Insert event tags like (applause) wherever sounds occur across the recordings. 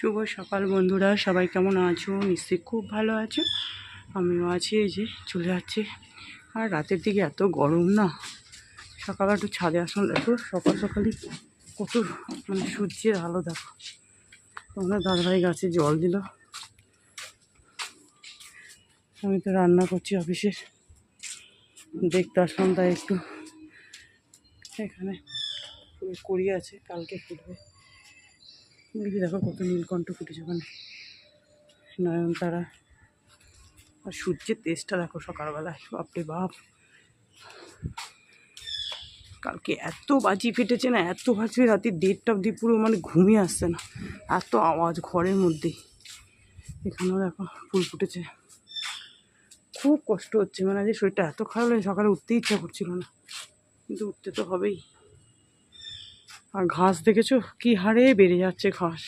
শুভ সকাল বন্ধুরা, সবাই কেমন আছো? নিশ্চয়ই খুব ভালো আছো। আমিও আছি, এই যে চলে যাচ্ছি। আর রাতের দিকে এত গরম না। সকালে একটু ছাদে আসুন, দেখো সকাল সকালই কত মানে সূর্যের আলো দেখো। তোমাদের দাদাভাই গাছে জল দিল। আমি তো রান্না করছি অফিসের দেখতে আসলাম তাই একটু। এখানে করি আছে, কালকে ফুটবে যে দেখো কত নীলকণ্ঠ ফুটেছে ওখানে। নয়নতারা আর সূর্যের তেজটা দেখো সকালবেলায়, বাপরে বাপ। কালকে এত বাজি ফেটেছে না, এত বাজি রাতে দেড়টা অব্দি পুরো মানে ঘুমিয়ে আসছে না। এত আওয়াজ ঘরের মধ্যেই এখানেও দেখো ফুল ফুটেছে। খুব কষ্ট হচ্ছে মানে আজকে শরীরটা এত খারাপ লাগে সকালে উঠতে ইচ্ছা করছিল না। কিন্তু উঠতে তো হবেই। আর ঘাস দেখেছ? কি হারে বেড়ে যাচ্ছে ঘাস।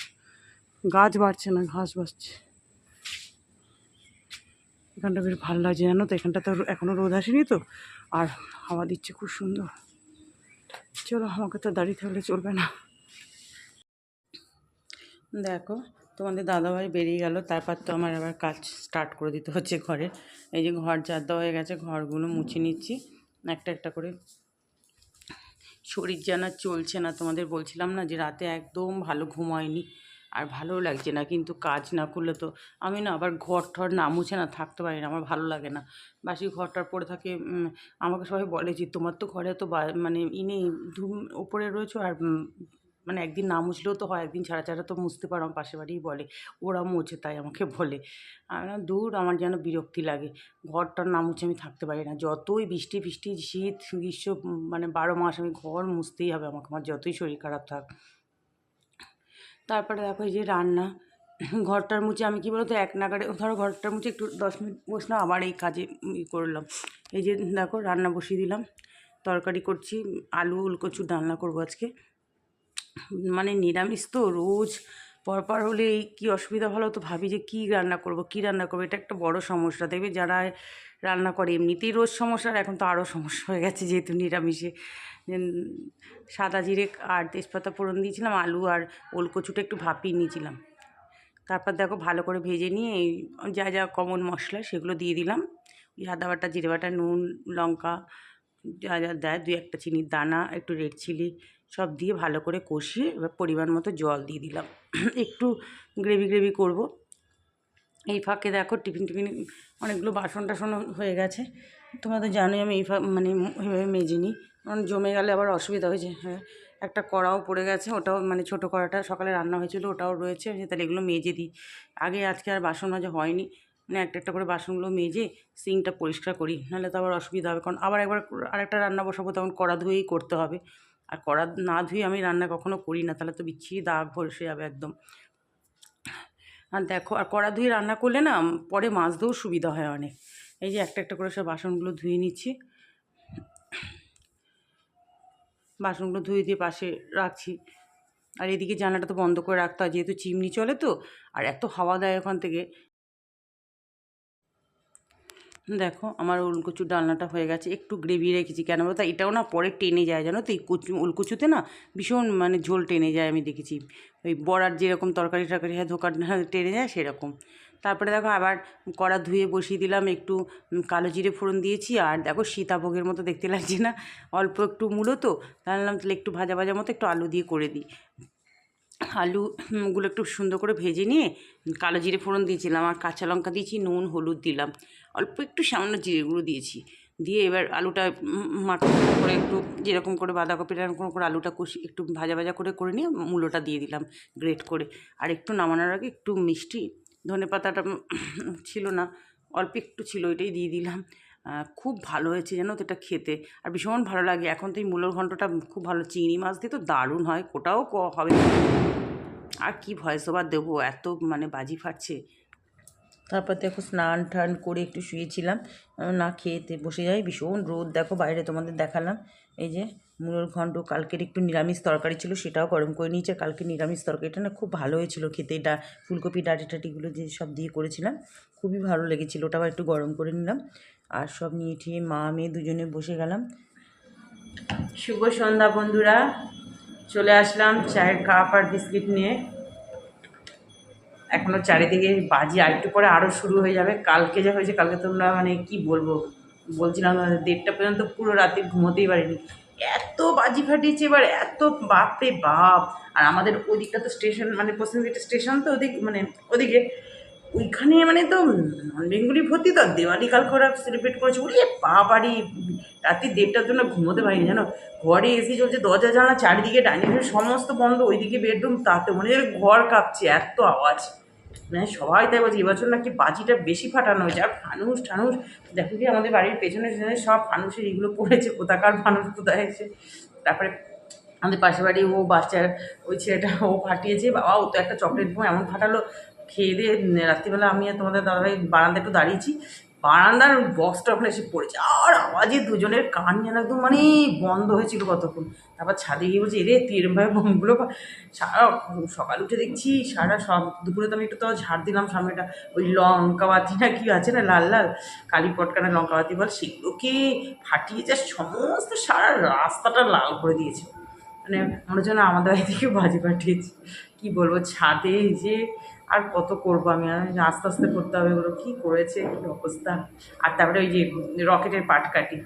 গাছ বাড়ছে না, ঘাস বাড়ছে। এখানটা বেশ ভালো লাগছে, জানো তো? এখানটা তো এখনও রোদ আসেনি তো? আর হাওয়া দিচ্ছে খুব সুন্দর। চলো, আমাকে তো দাঁড়িয়ে থাকলে চলবে না। দেখো, তোমাদের দাদাভাই বেরিয়ে গেল। তারপর তো আমার আবার কাজ স্টার্ট করে দিতে হচ্ছে ঘরে। এই যে ঘর দেওয়া হয়ে গেছে, ঘরগুলো মুছে নিচ্ছি। একটা একটা করে শরীর যেন চলছে না, তোমাদের বলছিলাম না যে রাতে একদম ভালো ঘুম হয়নি আর ভালো লাগছে না, কিন্তু কাজ না করলে তো আমি না আবার ঘর ঠর না মুছে না থাকতে পারি না, আমার ভালো লাগে না। বাসি ঘরটার পরে থাকে আমাকে সবাই বলে যে তোমার তো ঘরে তো মানে ইনি ধুম ওপরে রয়েছো আর মানে একদিন না মুছলেও তো হয়, একদিন ছাড়া ছাড়া তো মুছতে পারো, আমার পাশে বাড়িই বলে ওরা মুছে তাই আমাকে বলে। আমি দূর, আমার যেন বিরক্তি লাগে, ঘরটার না মুছে আমি থাকতে পারি না, যতই বৃষ্টি ফিষ্টি, শীত গ্রীষ্ম মানে বারো মাস আমি ঘর মুছতেই হবে আমাকে, আমার যতই শরীর খারাপ থাক। তারপরে দেখো এই যে রান্না, ঘরটার মুছে আমি কি বলতো, এক নাগারে ধরো ঘরটার মুছে একটু দশ মিনিট বসলাম, আবার এই কাজে ই করলাম। এই যে দেখো রান্না বসিয়ে দিলাম, তরকারি করছি, আলু উলকচু রান্না করব আজকে। মানে নিরামিষ তো রোজ। পরপর হলে এই কী অসুবিধা ভালো তো? ভাবি যে কী রান্না করব, কী রান্না করব? এটা একটা বড় সমস্যা। দেখবে যারা রান্না করে এমনিতেই রোজ সমস্যা এখন তো আরও সমস্যা হয়ে গেছে যেহেতু নিরামিষে। সাদা জিরে আর তেজপাতা ফোড়ন দিয়েছিলাম, আলু আর ওলকচুটা একটু ভাপিয়ে নিয়েছিলাম। তারপর দেখো ভালো করে ভেজে নিয়ে যা যা কমন মশলা সেগুলো দিয়ে দিলাম। ওই আদা বাটা, জিরে বাটা, নুন, লঙ্কা যা যা দেয়, দুই একটা চিনির দানা, একটু রেড চিলি সব দিয়ে ভালো করে কষিয়ে এবার পরিমাণ মতো জল দিয়ে দিলাম। (clears throat) একটু গ্রেভি গ্রেভি করব। এই ফাঁকে দেখো টিফিন টিফিন অনেকগুলো বাসন টাসন হয়ে গেছে। তোমরা তো জানোই আমি এই মানে এভাবে মেজে নিই কারণ জমে গেলে আবার অসুবিধা হয়েছে হ্যাঁ একটা কড়াও পড়ে গেছে, ওটাও মানে ছোটো কড়াটা সকালে রান্না হয়েছিল, ওটাও রয়েছে। তাহলে এগুলো মেজে দিই। আগে আজকে আর বাসন মাজা হয়নি। মানে একটা একটা করে বাসনগুলো মেজে সিঙ্কটা পরিষ্কার করি। নাহলে তো আবার অসুবিধা হবে। কারণ আবার একবার আরেকটা রান্না বসাবো, তখন কড়া ধুয়েই করতে হবে। আর কড়া না ধুয়ে আমি রান্না কখনো করি না। তাহলে তো বিচ্ছিরি দাগ ভরসে যাবে একদম। আর দেখো, আর কড়া ধুয়ে রান্না করলে না পরে মাছ মাজতেও সুবিধা হয় অনেক। এই যে একটা একটা করে সব বাসনগুলো ধুয়ে নিচ্ছি। বাসনগুলো ধুয়ে দিয়ে পাশে রাখছি। আর এদিকে জানলাটা তো বন্ধ করে রাখতে হয়, যেহেতু চিমনি চলে তো। আর এত হাওয়া দেয় ওখান থেকে। দেখো আমার উলকুচুর ডালনাটা হয়ে গেছে, একটু গ্রেভি রেখেছি কেন বলো? বলতো এটাও না পরে টেনে যায়, জানো তো? এই কুচু উলকুচুতে না ভীষণ মানে ঝোল টেনে যায় আমি দেখেছি। ওই বড়ার যেরকম তরকারি টরকারি হয়, ধোকার টেনে যায় সেরকম। তারপরে দেখো আবার কড়া ধুয়ে বসিয়ে দিলাম, একটু কালো জিরে ফোড়ন দিয়েছি, আর দেখো সীতাভোগের মতো দেখতে লাগছে না। অল্প একটু মূলো তো, তাহলে তাহলে একটু ভাজা ভাজা মতো একটু আলু দিয়ে করে দিই। আলুগুলো একটু সুন্দর করে ভেজে নিয়ে কালো জিরে ফোড়ন দিয়েছিলাম আর কাঁচা লঙ্কা দিয়েছি, নুন, হলুদ দিলাম। অল্প একটু সামান্য জিরে গুঁড়ো দিয়েছি। দিয়ে এবার আলুটা মাখা করে একটু যেরকম করে বাঁধাকপিটা এরকম করে আলুটা কষি, একটু ভাজা ভাজা করে করে নিয়ে মূলোটা দিয়ে দিলাম গ্রেট করে। আর একটু নামানোর আগে একটু মিষ্টি ধনে পাতাটা ছিল না, অল্প একটু ছিল, ওইটাই দিয়ে দিলাম। খুব ভালো হয়েছে জানো তো এটা খেতে। আর ভীষণ ভালো লাগে। এখন তো এই মুলোর ঘণ্টটা খুব ভালো। চিংড়ি মাছ দিয়ে তো দারুণ হয় ওটাও হবে আর কি ভয়েস ওভার দেবো, এত মানে বাজি ফাটছে। তারপর দেখো স্নান টান করে একটু শুয়েছিলাম। না খেয়েতে বসে যাই, ভীষণ রোদ। দেখো বাইরে তোমাদের দেখালাম। এই যে মুলোর ঘন্ট কালকের একটু নিরামিষ তরকারি ছিল সেটাও গরম করে নিয়েছে। কালকে নিরামিষ তরকারিটা না খুব ভালো হয়েছিল খেতে। ডা, ফুলকপি, ডাঁটি টাটিগুলো যে সব দিয়ে করেছিলাম, খুবই ভালো লেগেছিলো। ওটা একটু গরম করে নিলাম। আর সব নিয়ে ঠিয়ে মা, মেয়ে দুজনে বসে গেলাম। শুভ সন্ধ্যা বন্ধুরা। চলে আসলাম চায়ের কাপ আর বিস্কিট নিয়ে। এখনও চারিদিকে বাজি আর একটু পরে আরও শুরু হয়ে যাবে। কালকে যা হয়েছে, কালকে তোমরা মানে কি বলব? বলছিলাম দেড়টা পর্যন্ত পুরো রাতে ঘুমোতেই পারিনি। এত বাজি ফাটিয়েছে এবার, এত বাপরে বাপ। আর আমাদের ওদিকটা তো স্টেশন মানে পশ্চিম স্টেশন তো ওদিক মানে ওদিকে। ওইখানে মানে তো নন বেঙ্গলি ভর্তি তো দেওয়ালি কালকে ওরা সেলিব্রেট করেছে। ওরে বাবারি, রাত্রি দেড়টার জন্য ঘুমোতে পারিনি, জানো? ঘরে এসি চলছে, দরজা জানা চারিদিকে ডাইনিং সমস্ত বন্ধ, ওইদিকে বেডরুম, তাতে মনে ঘর কাঁপছে, এত আওয়াজ। মানে সবাই তাই বলছে, এবছর নাকি বাজিটা বেশি ফাটানো হয়েছে। আর ফানুস, ঠানুস, দেখো কি আমাদের বাড়ির পেছনে পেছনে সব ফানুসের এগুলো পড়েছে, কোথাকার ফানুস, কোথায় এসে। তারপরে আমাদের পাশের বাড়ি ও বাচ্চার ওই ছেলেটা ও ফাটিয়েছে, বাবা, ও তো একটা চকলেট বোম এমন ফাটালো। খেয়ে দিয়ে রাত্রিবেলা আমি আর তোমাদের দাদাভাই বারান্দা একটু দাঁড়িয়েছি। বারান্দার বক্সটা ওখানে এসে পড়েছে। আর আওয়াজে দুজনের কান যেন একদম মানে বন্ধ হয়েছিল কতক্ষণ। তারপর ছাদে গিয়ে বলছি রে তুই এরমভাবে বোমগুলো ফা-" সারা সকাল উঠে দেখছি, সারা সব দুপুরে তো আমি একটু তো ঝাড় দিলাম সামনেটা। ওই লঙ্কাবাতি না কি আছে না, লাল লাল, কালী পটকানা লঙ্কাবাতি বল, সেগুলোকে ফাটিয়ে যা সমস্ত সারা রাস্তাটা লাল করে দিয়েছে। মানে মনে হচ্ছে আমাদের বাড়ি থেকে বাজি পাঠিয়েছে। কী বলব, ছাদে যে আর কত করব আমি? আস্তে আস্তে করতে হবে ওগুলো কী করেছে? কী অবস্থা? আর তারপরে ওই যে রকেটের পাট কাটি।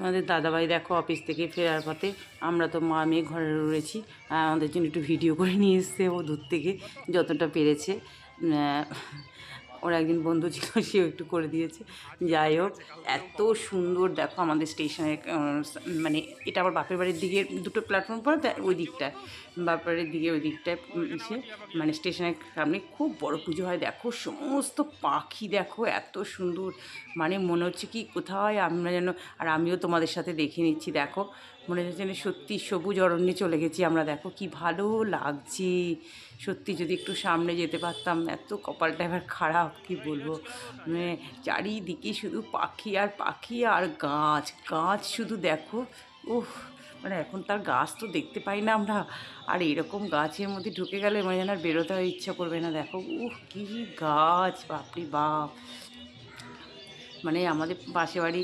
আমাদের দাদাভাই দেখো অফিস থেকে ফেরার পথে। আমরা তো মা মেয়ে ঘরে রয়েছি। আমাদের জন্য একটু ভিডিও করে নিয়ে এসছে ও দূর থেকে যতটা পেরেছে। ওর একজন বন্ধু ছিল, সেও একটু করে দিয়েছে। যাই হোক, এত সুন্দর, দেখো আমাদের স্টেশনের মানে এটা আবার বাপের বাড়ির দিকে দুটো প্ল্যাটফর্ম পরে ওই দিকটায়। বাপের বাড়ির দিকে ওই দিকটায় এসে মানে স্টেশনের সামনে খুব বড় পুজো হয়। দেখো সমস্ত পাখি, দেখো এত সুন্দর। মানে মনে হচ্ছে কি কোথায় আমরা যেন, আর আমিও তোমাদের সাথে দেখে নিচ্ছি, দেখো। মনে হচ্ছে যেন সত্যি সবুজ অরণ্যে চলে গেছি। আমরা দেখো কি ভালো লাগছে। সত্যি যদি একটু সামনে যেতে পারতাম, এত কপালটা এবার খারাপ, কি বলব? মানে চারিদিকে শুধু পাখি আর পাখি আর গাছ। গাছ শুধু দেখো, উফ মানে এখন তার গাছ তো দেখতে পাই না আমরা। আর এরকম গাছের মধ্যে ঢুকে গেলে মানে যেন আর বেরোতে ইচ্ছা করবে না। দেখো উহ কী গাছ, বাপরে বাপ। মানে আমাদের পাশে বাড়ি,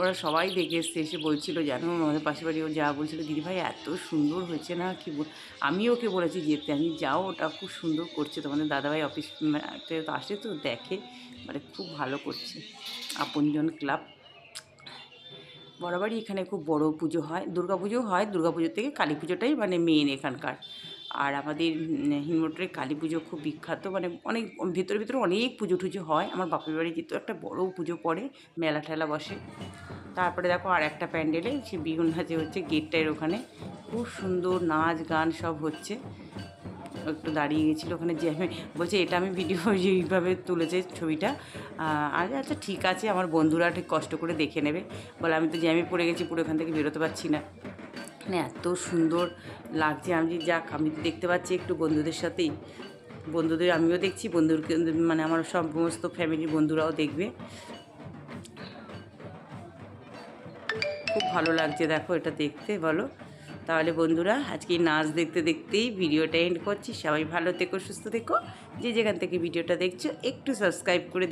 ওরা সবাই দেখে এসছে, এসে বলছিল জানো আমাদের পাশে বাড়ি ও যা বলছিল দিদিভাই এত সুন্দর হয়েছে না? কি বল আমি ওকে বলেছি যেতে, আমি যাও, ওটা খুব সুন্দর করছে তোমাদের দাদাভাই অফিস তো আসে তো, দেখে মানে খুব ভালো করছে। আপনজন ক্লাব। বরাবরই এখানে খুব বড় পুজো হয় দুর্গা পুজো হয় দুর্গা পুজোর থেকে কালী পুজোটাই মানে মেন এখানকার। আর আমাদের হিমোটরের কালী পুজো খুব বিখ্যাত মানে অনেক, ভিতরে ভিতরে অনেক পুজো টুজো হয়। আমার বাপের বাড়ি যেহেতু একটা বড় পুজো পড়ে, মেলা ঠেলা বসে। তারপরে দেখো আর একটা প্যান্ডেলে সে বিগুন নাচে হচ্ছে গেটটার ওখানে। খুব সুন্দর নাচ গান সব হচ্ছে। একটু দাঁড়িয়ে গেছিল ওখানে যে আমি, বলছে এটা আমি ভিডিও (laughs) এইভাবে তুলেছে ছবিটা। আর আচ্ছা ঠিক আছে, আমার বন্ধুরা ঠিক কষ্ট করে দেখে নেবে। বলে আমি তো জ্যামে পড়ে গেছি, পুরো ওখান থেকে বেরোতে পারছি না। মানে এত সুন্দর লাগছে। আমি যাক, আমি তো দেখতে পাচ্ছি একটু বন্ধুদের সাথেই। বন্ধুদের, আমিও দেখছি, বন্ধুর মানে আমার সমস্ত ফ্যামিলির বন্ধুরাও দেখবে। খুব ভালো লাগছে, দেখো এটা দেখতে, বলো। তাহলে বন্ধুরা, আজকে নাচ দেখতে দেখতেই ভিডিওটা এন্ড করছি। সবাই ভালো থেকো, সুস্থ থেকো। যে যেখান থেকে ভিডিওটা দেখছ, একটু সাবস্ক্রাইব করে